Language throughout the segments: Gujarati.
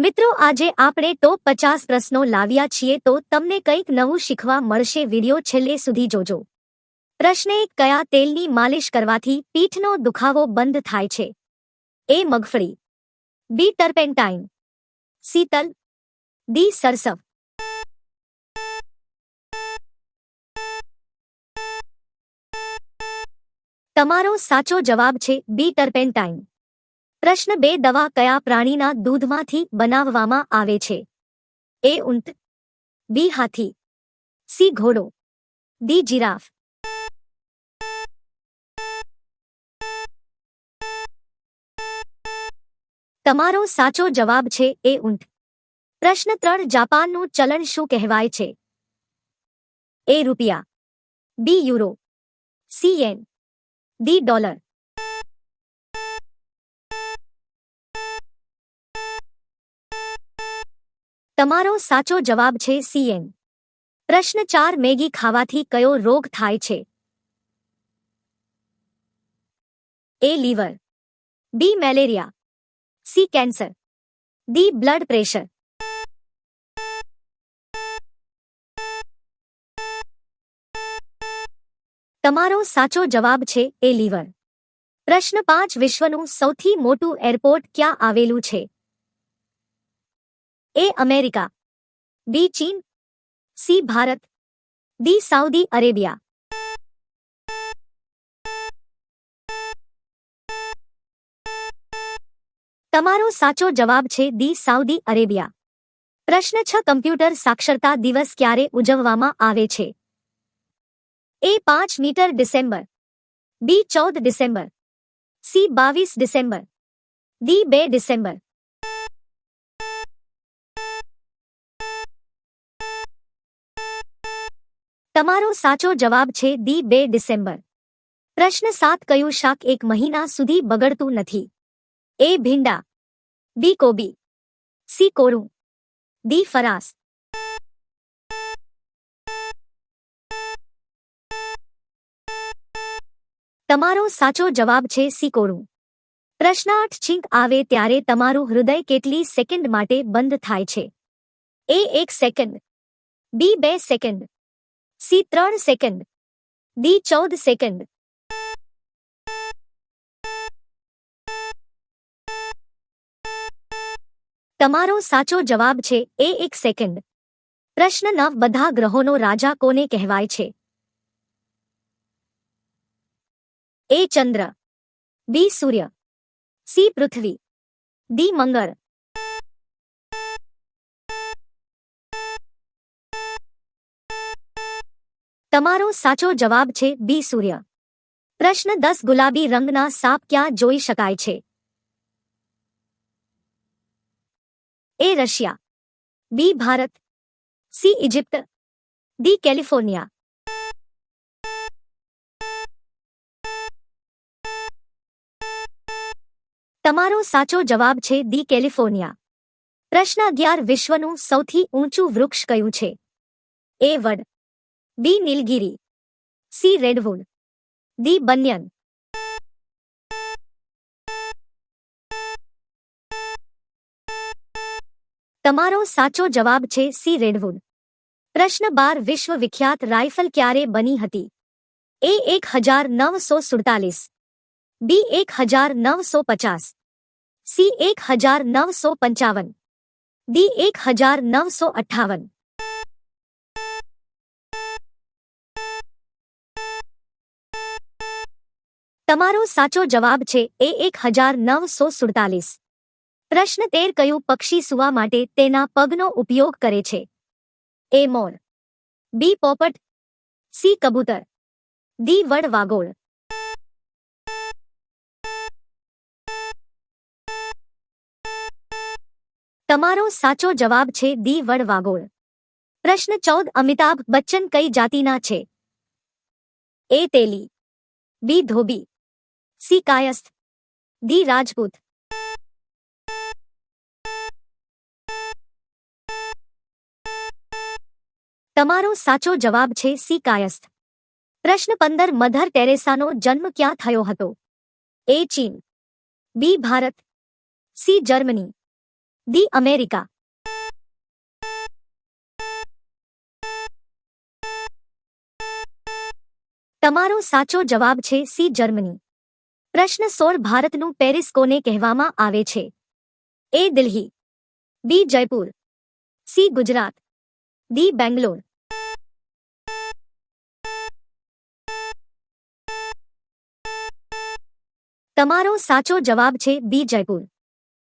મિત્રો, આજે આપણે ટોપ પચાસ પ્રશ્નો લાવ્યા છીએ તો તમને કંઈક નવું શીખવા મળશે. વીડિયો છેલ્લે સુધી જોજો. પ્રશ્ન એક કયા તેલની માલિશ કરવાથી પીઠનો દુખાવો બંધ થાય છે? એ મગફળી. બી ટર્પેન્ટાઇન શીતલ ડી, સરસવ. તમારો સાચો જવાબ છે બી ટર્પેન્ટાઇન પ્રશ્ન બે, દવા કયા પ્રાણીના દૂધમાંથી બનાવવામાં આવે છે? એ ઊંટ, બી હાથી, સી ઘોડો, ડી જીરાફ. તમારો સાચો જવાબ છે એ ઊંટ. પ્રશ્ન ત્રણ, જાપાનનું ચલણ શું કહેવાય છે? એ રૂપિયા, B euro, C yen D dollar. તમારો સાચો જવાબ છે સીએન પ્રશ્ન ચાર, મેગી ખાવાથી કયો રોગ થાય છે? A, liver. B, malaria. C, cancer. D, blood pressure. તમારો સાચો જવાબ છે એ, લીવર. પ્રશ્ન પાંચ, વિશ્વનું સૌથી મોટું એરપોર્ટ ક્યાં આવેલું છે? એ અમેરિકા બી ચીન C Bharat D Saudi Arabia તમારો સાચો જવાબ છે દી સાઉદી અરેબિયા. પ્રશ્ન છ, કમ્પ્યુટર સાક્ષરતા દિવસ ક્યારે ઉજવવામાં આવે છે? એ, પાંચ મીટર ડિસેમ્બર. બી, ચૌદ ડિસેમ્બર. સી, બાવીસ ડિસેમ્બર. ડી, બે ડિસેમ્બર. તમારો સાચો જવાબ છે દી બે ડિસેમ્બર. પ્રશ્ન સાત કયું શાક એક મહિના સુધી બગડતું નથી? એ ભીંડા. બી કોબી. સી કોરું. ડી ફરાસ. તમારો સાચો જવાબ છે સી કોરું. પ્રશ્ન આઠ છીંક આવે ત્યારે તમારું હૃદય કેટલી સેકન્ડ માટે બંધ થાય છે? એ એક સેકન્ડ. બી બે સેકન્ડ. સી ત્રણ સેકન્ડ ડી ચૌદ સેકન્ડ તમારો સાચો જવાબ છે એ એક સેકન્ડ પ્રશ્ન નવ બધા ગ્રહોનો રાજા કોને કહેવાય છે? એ ચંદ્ર. બી સૂર્ય. સી પૃથ્વી. ડી મંગળ. તમારો સાચો જવાબ છે બી સૂર્ય. પ્રશ્ન દસ ગુલાબી રંગના સાપ ક્યાં જોઈ શકાય છે? A Russia. B Bharat. C Egypt. D California. તમારો સાચો જવાબ છે દી કેલિફોર્નિયા. પ્રશ્ન અગિયાર વિશ્વનું સૌથી ઊંચું વૃક્ષ કયું છે? એ વડ. બી નીલગિરી સી રેડવુડ ડી બન્યન તમારો સાચો જવાબ છે સી રેડવુડ પ્રશ્ન બાર વિશ્વ વિખ્યાત રાઇફલ ક્યારે બની હતી એ એક હજાર નવસો સુડતાલીસ બી એક હજાર નવસો પચાસ સી એક હજાર નવસો પંચાવન ડી એક હજાર નવસો અઠ્ઠાવન તમારો સાચો જવાબ છે એ એક હજાર નવસો સુડતાલીસ. પ્રશ્ન તેર કયું પક્ષી સુવા માટે તેના પગનો ઉપયોગ કરે છે? એ મોર. બી પોપટ. સી કબૂતર. ડી વડ વાગોળ. તમારો સાચો જવાબ છે દી વડ વાગોળ. પ્રશ્ન ચૌદ અમિતાભ બચ્ચન કઈ જાતિના છે? એ તેલી. બી ધોબી. સી કાયસ્થ ડી રાજપૂત તમારો સાચો જવાબ છે સી કાયસ્થ પ્રશ્ન પંદર મધર ટેરેસાનો જન્મ ક્યાં થયો હતો એ ચીન B Bharat C Germany D America તમારો સાચો જવાબ છે સી જર્મની પ્રશ્ન સોળ ભારતનું પેરિસ કોને કહેવામાં આવે છે? A Delhi, B Jaipur, C Gujarat, D Bangalore. તમારો સાચો જવાબ છે બી જયપુર.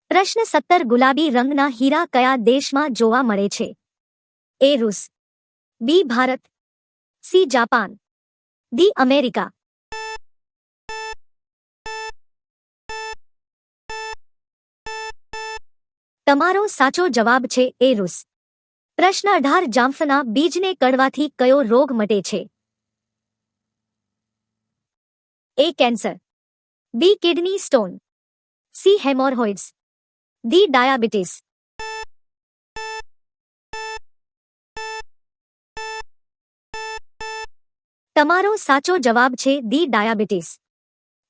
પ્રશ્ન સત્તર ગુલાબી રંગના હીરા કયા દેશમાં જોવા મળે છે? A રૂસ, B Bharat, C Japan, D America. તમારો સાચો જવાબ છે એ રૂસ. પ્રશ્ન અઢાર જામફના બીજને કડવાથી કયો રોગ મટે છે? A cancer. B kidney stone. C hemorrhoids D diabetes. તમારો સાચો જવાબ છે દી ડાયાબિટીસ.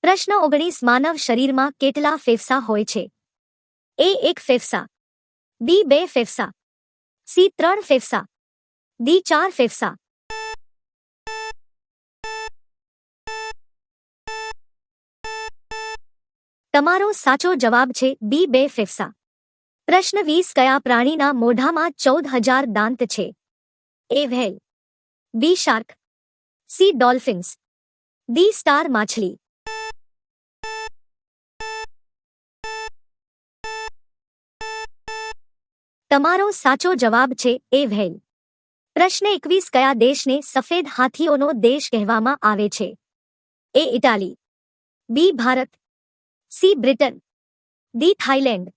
પ્રશ્ન ઓગણીસ માનવ શરીરમાં કેટલા ફેફસા હોય છે? એ એક ફેફસા બી બે ફેફસા સી ત્રણ ફેફસા ડી ચાર ફેફસા તમારો સાચો જવાબ છે બી બે ફેફસા. પ્રશ્ન વીસ, કયા પ્રાણીના મોઢામાં ચૌદ હજાર દાંત છે? A whale. B shark. C dolphins. D star માછલી. તમારો સાચો જવાબ છે, એ વહેલ. પ્રશ્ન એકવીસ, કયા દેશને સફેદ હાથીઓનો દેશ કહેવામાં આવે છે? A Italy. B, Bharat. C, Britain. D, Thailand.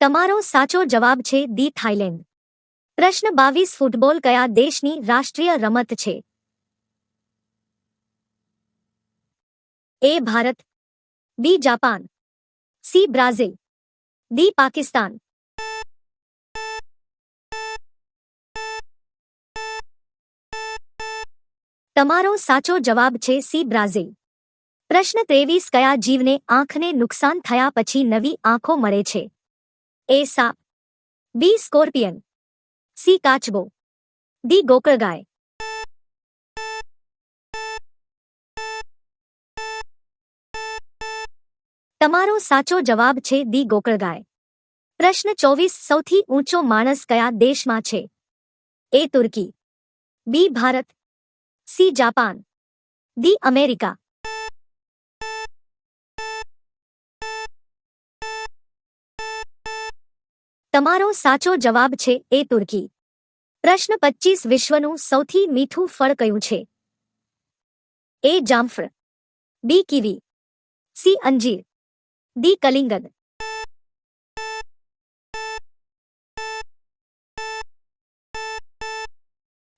તમારો સાચો જવાબ છે દી થાઇલેન્ડ. પ્રશ્ન બાવીસ, ફૂટબોલ કયા દેશની રાષ્ટ્રીય રમત છે? A Bharat B Japan C Brazil D Pakistan તમારો સાચો જવાબ છે સી બ્રાઝિલ પ્રશ્ન ત્રેવીસ કયા જીવને આંખને નુકસાન થયા પછી નવી આંખો મળે છે એ સાપ બી સ્કોર્પિયન સી કાચબો ડી ગોકળગાય તમારો સાચો જવાબ છે દી ગોકળગાય. પ્રશ્ન ચોવીસ સૌથી ઊંચો માણસ કયા દેશમાં છે? A Turkey. B Bharat. C Japan. D America. તમારો સાચો જવાબ છે એ તુર્કી. પ્રશ્ન પચીસ વિશ્વનું સૌથી મીઠું ફળ કયું છે? એ જામફળ. B kiwi. સી અંજીર. ડી કલિંગદ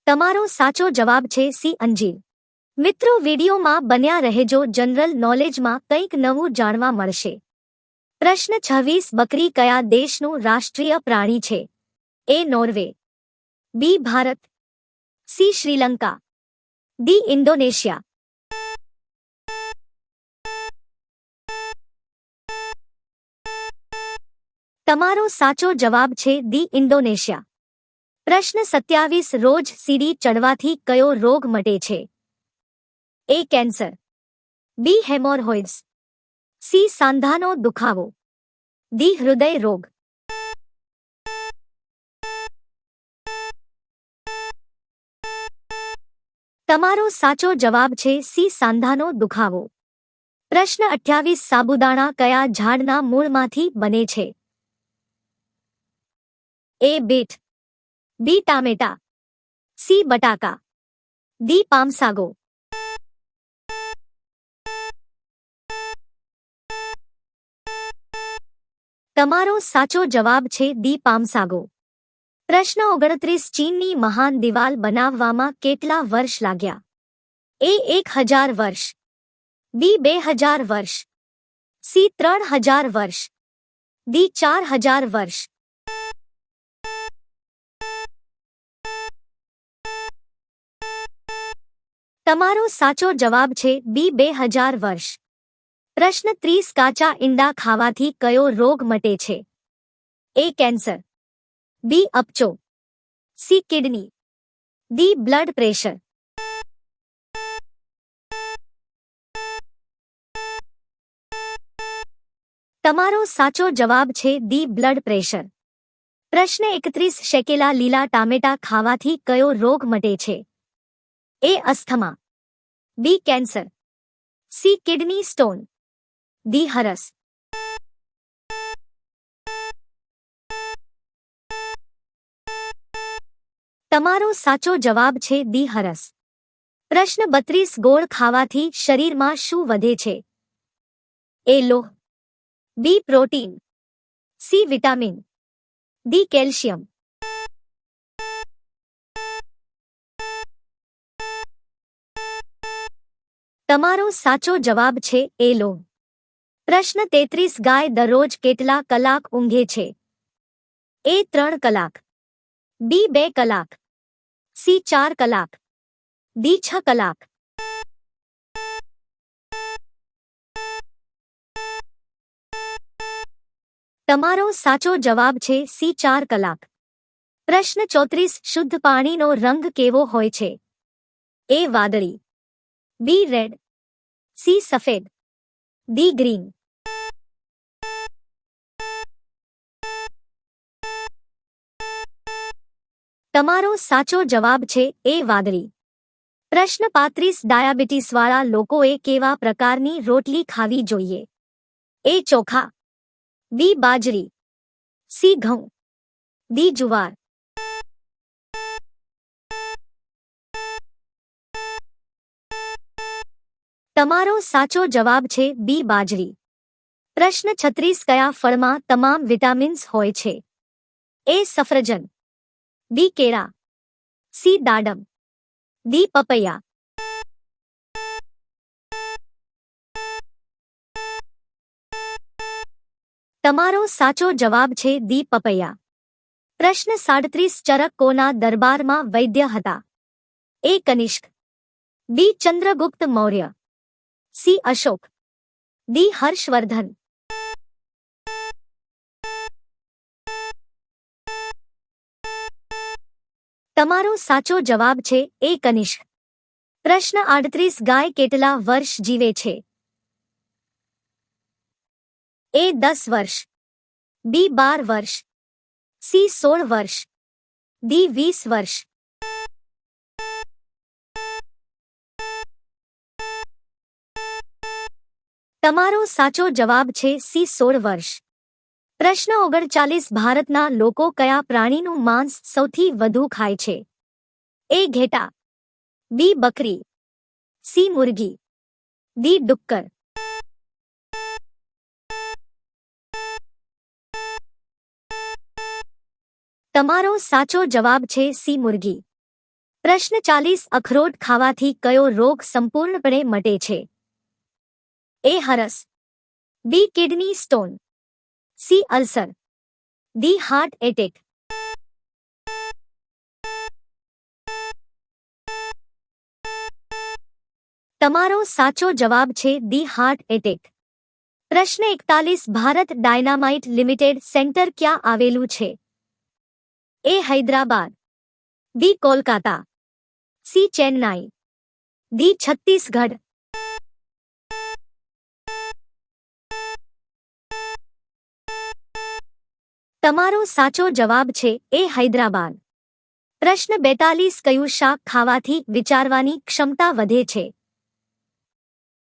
તમારો સાચો જવાબ છે સી અંજીર મિત્રો વિડીયોમાં બન્યા રહેજો જનરલ નોલેજમાં કંઈક નવું જાણવા મળશે પ્રશ્ન છવ્વીસ બકરી કયા દેશનું રાષ્ટ્રીય પ્રાણી છે A Norway B Bharat C Sri Lanka D Indonesia તમારો સાચો જવાબ છે દી ઇન્ડોનેશિયા. પ્રશ્ન સત્યાવીસ રોજ સીડી ચડવાથી કયો રોગ મટે છે? A cancer. બી હેમોરહોઇડ્સ. સી સાંધાનો દુખાવો. દી હૃદય રોગ. તમારો સાચો જવાબ છે સી સાંધાનો દુખાવો. પ્રશ્ન અઠ્યાવીસ સાબુદાણા કયા ઝાડના મૂળમાંથી બને છે? એ બીટ બી ટામેટા સી બટાકા ડી પામસાગો તમારો સાચો જવાબ છે દી પામસાગો પ્રશ્ન ઓગણત્રીસ ચીનની મહાન દિવાલ બનાવવામાં કેટલા વર્ષ લાગ્યા? એ એક હજાર વર્ષ. બી બે હજાર વર્ષ. સી ત્રણ હજાર વર્ષ. ડી ચાર હજાર વર્ષ. તમારો સાચો જવાબ છે બી બે હજાર વર્ષ. પ્રશ્ન ત્રીસ કાચા ઈંડા ખાવાથી કયો રોગ મટે છે? A cancer. B અપચો. C kidney. D blood pressure. તમારો સાચો જવાબ છે ડી બ્લડ પ્રેશર. પ્રશ્ન એકત્રીસ શેકેલા લીલા ટામેટા ખાવાથી કયો રોગ મટે છે? A asthma. B cancer. C kidney stone. D હરસ. તમારો સાચો જવાબ છે દી હરસ. પ્રશ્ન બત્રીસ ગોળ ખાવાથી શરીરમાં શું વધે છે? એ લોહ. B protein. C vitamin. D calcium. તમારો સાચો જવાબ છે, એ લોહ પ્રશ્ન તેત્રીસ ગાય દરરોજ કેટલા કલાક ઊંઘે છે? એ ત્રણ કલાક. બી બે કલાક. સી ચાર કલાક. ડી છ કલાક. તમારો સાચો જવાબ છે, સી ચાર કલાક. પ્રશ્ન ચોત્રીસ, શુદ્ધ પાણીનો રંગ કેવો હોય છે? એ વાદળી. B red. સી સફેદ, ડી ગ્રીન. તમારો સાચો જવાબ છે એ વાદળી. પ્રશ્ન પાંત્રીસ ડાયાબિટીસવાળા લોકોએ કેવા પ્રકારની રોટલી ખાવી જોઈએ? એ ચોખા, બી બાજરી, સી ઘઉં, ડી જુવાર. તમારો સાચો જવાબ છે બી બાજરી. પ્રશ્ન છત્રીસ કયા ફળમાં તમામ વિટામિન્સ હોય છે? એ સફરજન. બી કેળા. સી દાડમ. ડી પપૈયા. તમારો સાચો જવાબ છે દી પપૈયા. પ્રશ્ન સાડત્રીસ ચરક કોના દરબારમાં વૈદ્ય હતા. A Kanishka. B Chandragupta Maurya. C Ashok D Harshavardhan તમારો સાચો જવાબ છે એ કનિષ્ક પ્રશ્ન આડત્રીસ ગાય કેટલા વર્ષ જીવે છે એ દસ વર્ષ બી બાર વર્ષ સી સોળ વર્ષ ડી વીસ વર્ષ તમારો સાચો જવાબ છે સી સોળ વર્ષ. પ્રશ્ન ઓગણચાલીસ, ભારતના લોકો કયા પ્રાણીનું માંસ સૌથી વધુ ખાય છે? એ ઘેટા, બી બકરી, સી મુરગી ડી ડુક્કર. તમારો સાચો જવાબ છે સી મુરગી પ્રશ્ન ચાલીસ, અખરોટ ખાવાથી કયો રોગ સંપૂર્ણપણે મટે છે? A હરસ B kidney stone C ulcer D heart attack તમારો સાચો જવાબ છે ડી હાર્ટ એટેક પ્રશ્ન એકતાલીસ ભારત ડાયનામાઇટ લિમિટેડ સેન્ટર ક્યાં આવેલું છે A Hyderabad B Kolkata C Chennai D Chhattisgarh તમારો સાચો જવાબ છે, એ હૈદરાબાદ. પ્રશ્ન બેતાલીસ, કયું શાક ખાવાથી વિચારવાની ક્ષમતા વધે છે?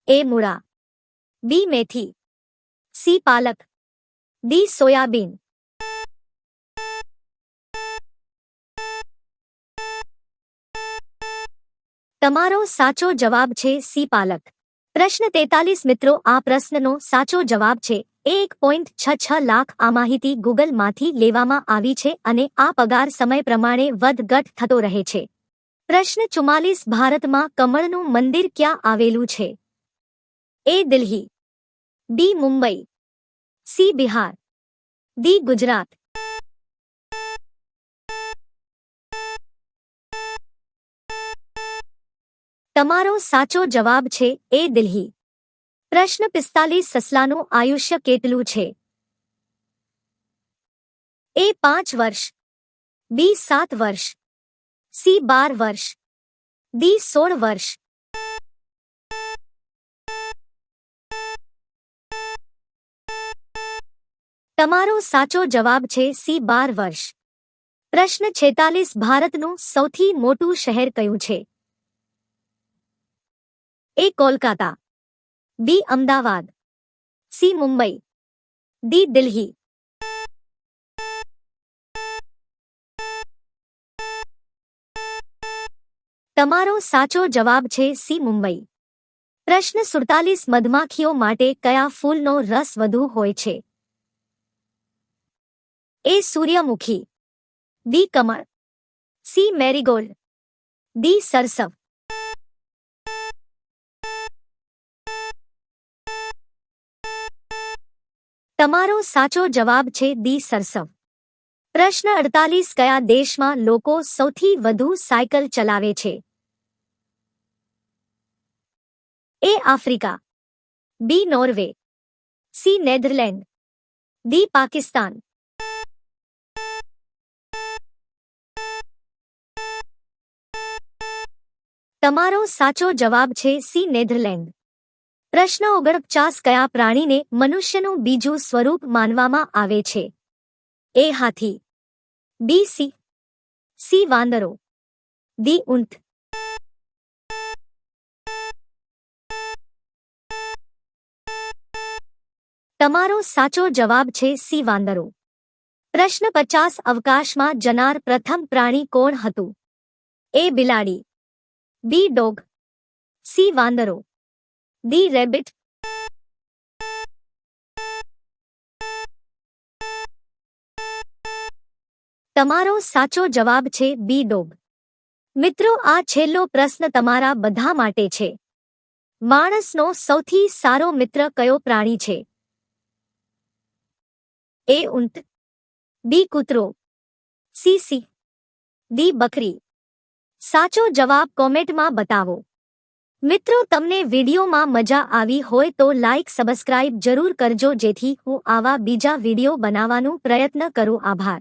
એ મૂળા. બી મેથી. સી પાલક. D soybean. તમારો સાચો જવાબ છે, સી પાલક. પ્રશ્ન તેતાલીસ, મિત્રો, આ પ્રશ્નનો સાચો જવાબ છે એક પોઈન્ટ છ છ લાખ આ માહિતી ગૂગલમાંથી લેવામાં આવી છે અને આ પગાર સમય પ્રમાણે વધઘટ થતો રહે છે. પ્રશ્ન ચુમ્માલીસ, ભારતમાં કમળનું મંદિર ક્યાં આવેલું છે? A Delhi, B Mumbai, C Bihar D Gujarat. તમારો સાચો જવાબ છે એ દિલ્હી. પ્રશ્ન પિસ્તાલીસ સસલાનું આયુષ્ય કેટલું છે? એ પાંચ વર્ષ, બી સાત વર્ષ, સી બાર વર્ષ, ડી સોળ વર્ષ. તમારો સાચો જવાબ છે સી બાર વર્ષ. પ્રશ્ન છેતાલીસ ભારતનું સૌથી મોટું શહેર કયું છે? A Kolkata. B Ahmedabad. C Mumbai. D Delhi. તમારો સાચો જવાબ છે સી મુંબઈ. પ્રશ્ન સુડતાલીસ મધમાખીઓ માટે કયા ફૂલનો રસ વધુ હોય છે? એ સૂર્યમુખી. બી કમળ. C marigold. ડી સરસવ. તમારો સાચો જવાબ છે ડી સરસવ. પ્રશ્ન અડતાલીસ કયા દેશમાં લોકો સૌથી વધુ સાયકલ ચલાવે છે? A Africa. B Norway. C Netherland. D Pakistan. તમારો સાચો જવાબ છે સી નેધરલેન્ડ. પ્રશ્ન ઓગણપચાસ કયા પ્રાણીને મનુષ્યનું બીજું સ્વરૂપ માનવામાં આવે છે? એ હાથી, બી સી સી વાંદરો દી ઊંટ, તમારો સાચો જવાબ છે સી વાંદરો. પ્રશ્ન પચાસ, અવકાશમાં જનાર પ્રથમ પ્રાણી કોણ હતું? એ બિલાડી, બી ડોગ, સી વાંદરો. D rabbit. તમારો સાચો જવાબ છે બી ડોગ મિત્રો, આ છેલ્લો પ્રશ્ન તમારા બધા માટે છે. માણસનો સૌથી સારો મિત્ર કયો પ્રાણી છે? એ ઊંટ. બી કૂતરો. સી સી ડી બકરી. સાચો જવાબ કોમેન્ટમાં બતાવો. મિત્રો, તમને વિડીયોમાં મજા આવી હોય તો લાઇક સબસ્ક્રાઇબ જરૂર કરજો જેથી હું આવા બીજા વીડિયો બનાવવાનું પ્રયત્ન કરું. આભાર.